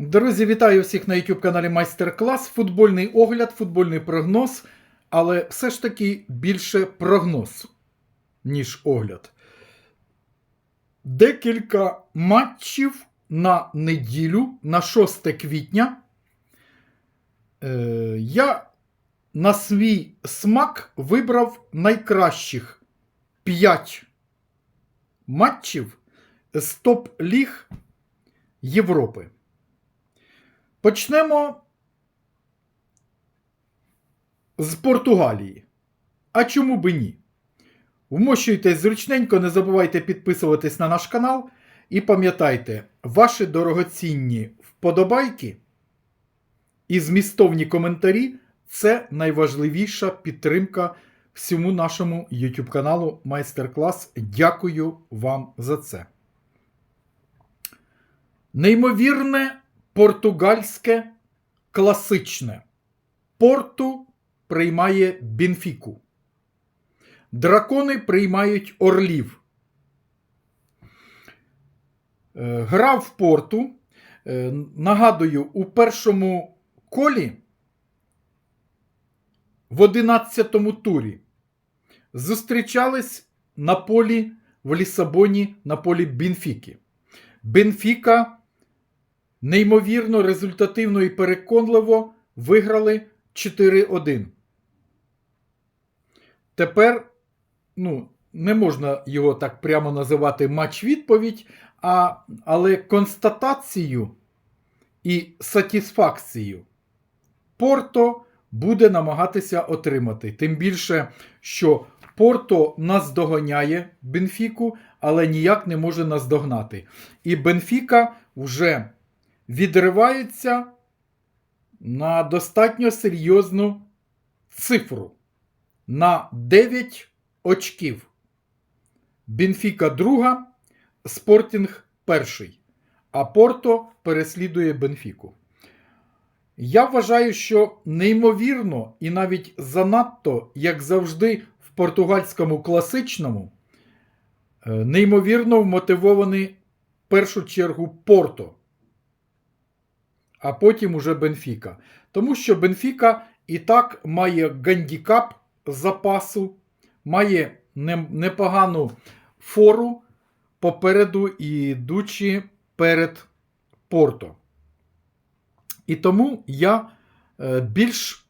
Друзі, вітаю всіх на YouTube каналі Майстер-клас. Футбольний огляд, футбольний прогноз, але все ж таки більше прогноз, ніж огляд. Декілька матчів на неділю, на 6 квітня. Е, я на свій смак вибрав найкращих 5 матчів з топ-ліг Європи. Почнемо з Португалії. А чому би ні? Вмощуйтесь зручненько, не забувайте підписуватись на наш канал. І пам'ятайте, ваші дорогоцінні вподобайки і змістовні коментарі це найважливіша підтримка всьому нашому YouTube каналу Майстер-клас. Дякую вам за це. Неймовірне португальське класичне. Порту приймає Бенфіку. Дракони приймають орлів. Е, Гра в порту. Е, Нагадую, у першому колі в 11-му турі зустрічались на полі в Лісабоні на полі Бенфіки. Бенфіка неймовірно результативно і переконливо виграли 4-1. Тепер, ну, не можна його так прямо називати матч-відповідь, а, але констатацію і сатисфакцію Порто буде намагатися отримати. Тим більше, що Порто наздоганяє Бенфіку, але ніяк не може наздогнати. І Бенфіка вже відривається на достатньо серйозну цифру. На 9 очків. Бенфіка друга, Спортінг перший. А Порто переслідує Бенфіку. Я вважаю, що неймовірно і навіть занадто, як завжди, в португальському класичному, е, неймовірно вмотивований в першу чергу Порто, а потім уже Бенфіка. Тому що Бенфіка і так має гандікап запасу, має непогану фору попереду і йдучи перед Порто. І тому я е, більш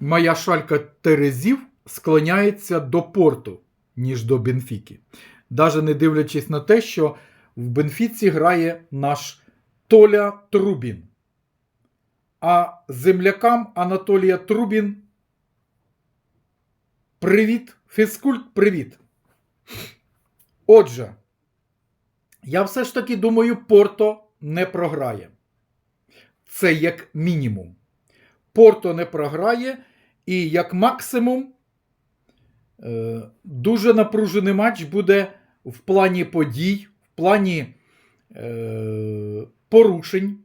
моя шалька Терезів склоняється до порту, ніж до Бенфіки. Даже не дивлячись на те, що в Бенфіці грає наш Толя Трубін. А землякам Анатолія Трубін. Привіт, фізкульт, привіт. Отже, я все ж таки думаю, Порто не програє. Це як мінімум. Порто не програє, і як максимум е, дуже напружений матч буде в плані подій, в плані порушень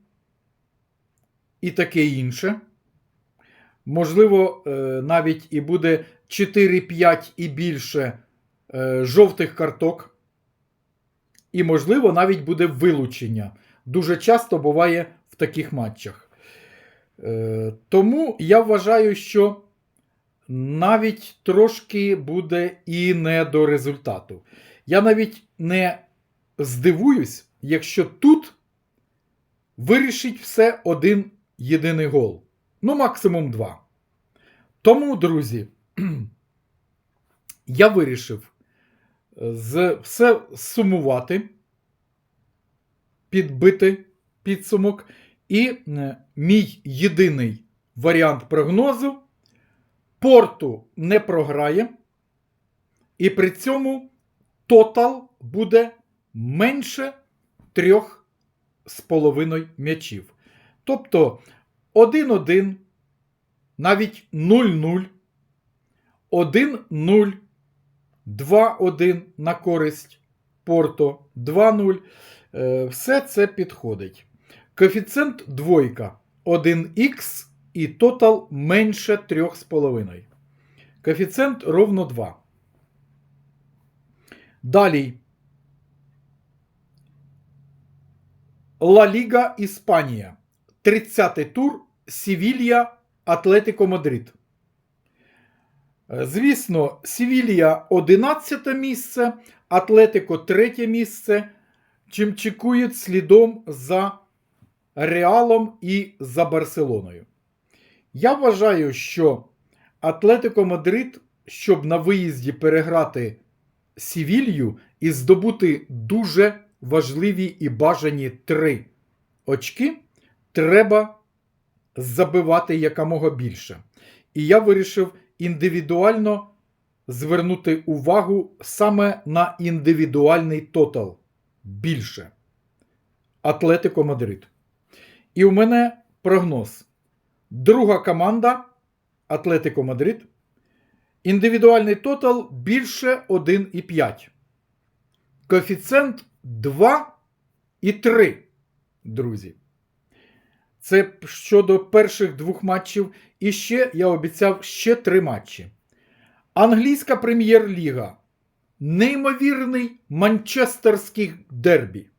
і таке інше. Можливо, е, навіть і буде 4-5 і більше е, жовтих карток. І, можливо, навіть буде вилучення. Дуже часто буває в таких матчах. Е, тому я вважаю, що навіть трошки буде і не до результату. Я навіть не здивуюсь, якщо тут вирішить все один єдиний гол. Ну, максимум два. Тому, друзі, я вирішив е, з, все сумувати, підбити підсумок. І е, мій єдиний варіант прогнозу порту не програє, і при цьому тотал буде менше трьох з половиною м'ячів. Тобто 1-1, навіть 0-0, 1-0, 2-1 на користь Порто, 2-0. Е, Все це підходить. Коефіцієнт двойка 1х і тотал менше 3,5. Коефіцієнт ровно 2. Далі Ла Ліга Іспанія. 30-й тур Сівілья Атлетико Мадрид. Е, Звісно, Сівілія 11 місце, Атлетико 3 місце, чим чекують слідом за Реалом і за Барселоною. Я вважаю, що Атлетико Мадрид, щоб на виїзді переграти Сівілью і здобути дуже важливі і бажані три очки, треба забивати якомога більше. І я вирішив індивідуально звернути увагу саме на індивідуальний тотал більше. Атлетико Мадрид. І у мене прогноз. Друга команда Атлетико Мадрид. Індивідуальний тотал більше 1,5. Коефіцієнт 2 і 3, друзі. Це щодо перших двох матчів. І ще я обіцяв ще три матчі. Англійська прем'єр-ліга. Неймовірний манчестерський дербі.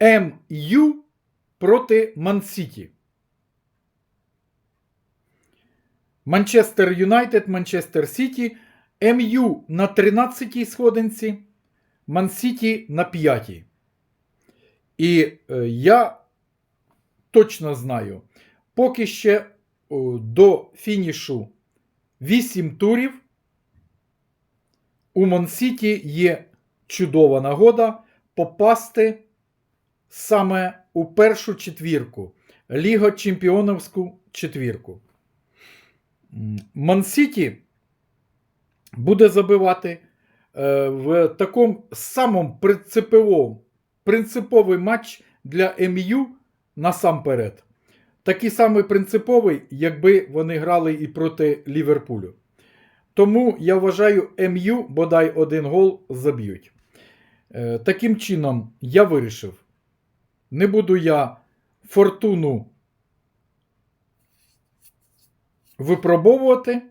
МЮ проти Мансіті. Манчестер Юнайтед, Манчестер Сіті. МЮ на 13-й сходинці. Мансіті на 5-й. І е, я точно знаю, поки ще до фінішу 8 турів у Монсіті є чудова нагода попасти саме у першу четвірку, Ліго Чемпіоновську четвірку. Мансіті буде забивати в такому самому принциповому принциповий матч для МЮ насамперед. Такий самий принциповий, якби вони грали і проти Ліверпулю. Тому я вважаю, МЮ бодай один гол заб'ють. Е, таким чином, я вирішив. Не буду я фортуну випробовувати.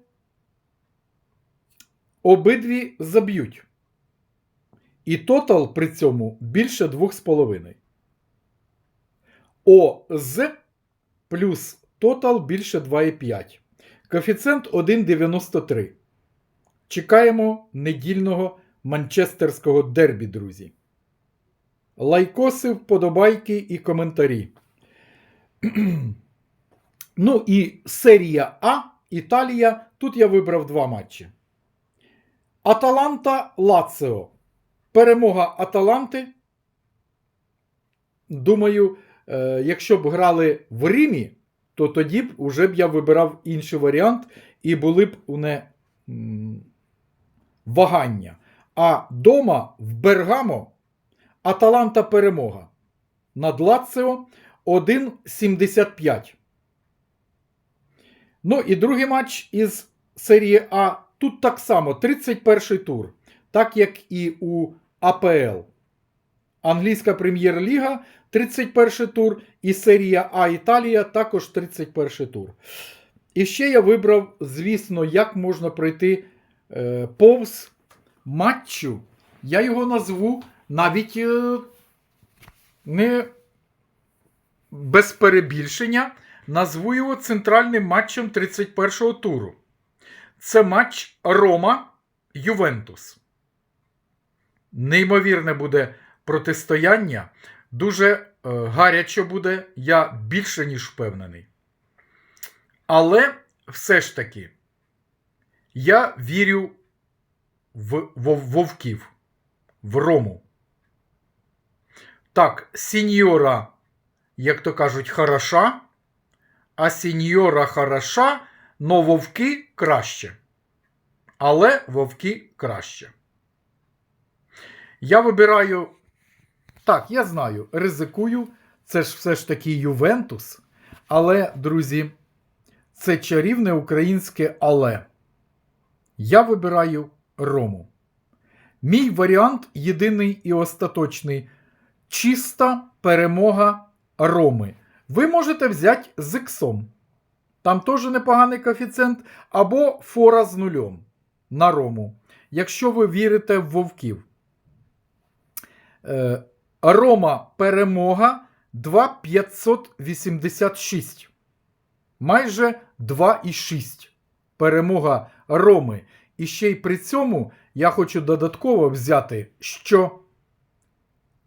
Обидві заб'ють. І тотал при цьому більше 2,5. ОЗ плюс тотал більше 2,5. Коефіцієнт 1,93. Чекаємо недільного манчестерського дербі, друзі. Лайкоси, вподобайки і коментарі. ну і серія А Італія. Тут я вибрав два матчі. Аталанта Лаціо. Перемога Аталанти. Думаю, е, якщо б грали в Римі, то тоді б уже б я вибирав інший варіант, і були б у не вагання. А дома в Бергамо Аталанта перемога. Над Лаціо 1,75. Ну і другий матч із серії А. Тут так само 31 тур, так як і у АПЛ. Англійська прем'єр-ліга 31 тур, і серія А Італія також 31 тур. І ще я вибрав, звісно, як можна пройти е, повз матчу. Я його назву навіть е, не без перебільшення. Назву його центральним матчем 31-го туру. Це матч Рома Ювентус. Неймовірне буде протистояння. Дуже е, гаряче буде, я більше ніж впевнений. Але все ж таки, я вірю в вов- вовків, в Рому. Так, сіньора, як то кажуть, хороша, а сіньора хороша, но вовки краще. Але вовки краще. Я вибираю. Так, я знаю, ризикую. Це ж все ж таки Ювентус. Але, друзі, це чарівне українське але. Я вибираю Рому. Мій варіант єдиний і остаточний. Чиста перемога Роми. Ви можете взяти з іксом. Там теж непоганий коефіцієнт, або фора з нульом на Рому. Якщо ви вірите в вовків. Е, Рома перемога 2,586. Майже 2,6. Перемога Роми. І ще й при цьому я хочу додатково взяти, що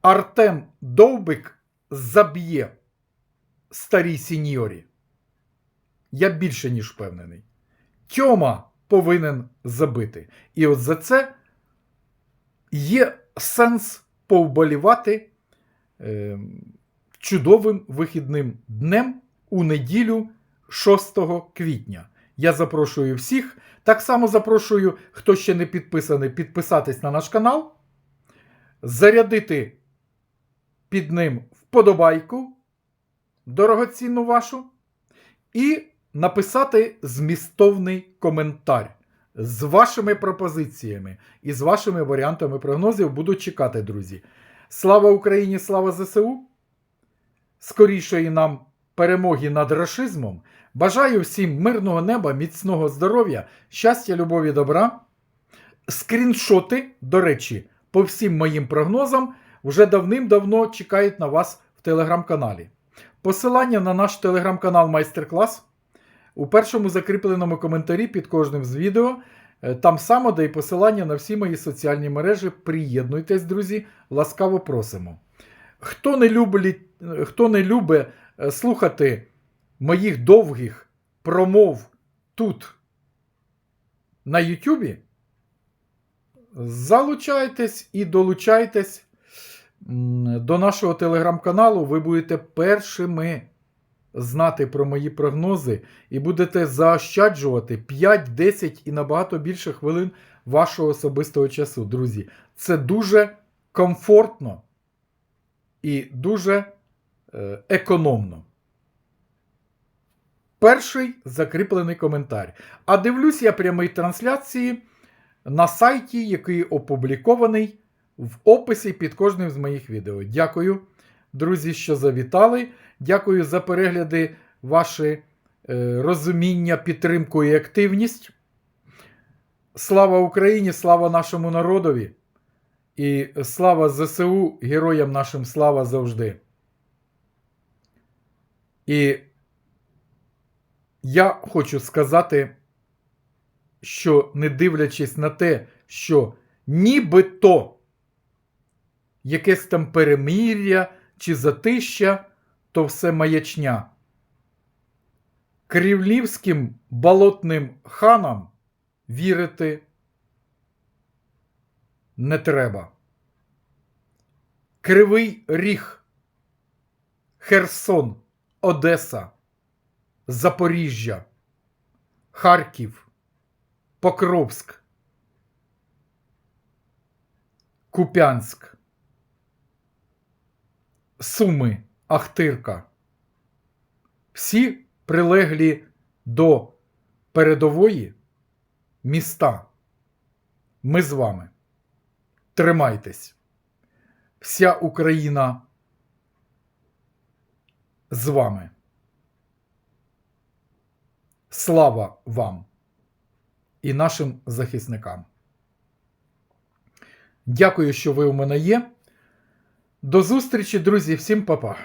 Артем Довбик заб'є старій сіньорі. Я більше ніж впевнений. Тьома повинен забити. І от за це є сенс повболівати е, чудовим вихідним днем у неділю 6 квітня. Я запрошую всіх. Так само запрошую, хто ще не підписаний, підписатись на наш канал, зарядити під ним вподобайку, дорогоцінну вашу, і написати змістовний коментар з вашими пропозиціями і з вашими варіантами прогнозів. Буду чекати, друзі. Слава Україні, слава ЗСУ! Скорішої нам перемоги над рашизмом. Бажаю всім мирного неба, міцного здоров'я, щастя, любові, добра. Скріншоти, до речі, по всім моїм прогнозам вже давним-давно чекають на вас в телеграм-каналі. Посилання на наш телеграм-канал майстер-клас у першому закріпленому коментарі під кожним з відео. Е, Там само, де і посилання на всі мої соціальні мережі. Приєднуйтесь, друзі, ласкаво просимо. Хто не любить, хто не любить е, слухати моїх довгих промов тут на Ютубі, залучайтесь і долучайтесь до нашого телеграм-каналу. Ви будете першими знати про мої прогнози і будете заощаджувати 5, 10 і набагато більше хвилин вашого особистого часу, друзі. Це дуже комфортно і дуже е, економно. Перший закріплений коментар. А дивлюсь я прямий трансляції на сайті, який опублікований в описі під кожним з моїх відео. Дякую, друзі, що завітали. Дякую за перегляди, ваші е, розуміння, підтримку і активність. Слава Україні, слава нашому народові. І слава ЗСУ, героям нашим слава завжди. І я хочу сказати, що не дивлячись на те, що нібито якесь там перемир'я чи затища, то все маячня. Кривлівським болотним ханам вірити не треба. Кривий Ріг, Херсон, Одеса, Запоріжжя, Харків, Покровськ, Куп'янськ, Суми, Ахтирка. Всі прилеглі до передової міста. Ми з вами. Тримайтесь. Вся Україна з вами. Слава вам і нашим захисникам. Дякую, що ви у мене є. До зустрічі, друзі, всім па-па.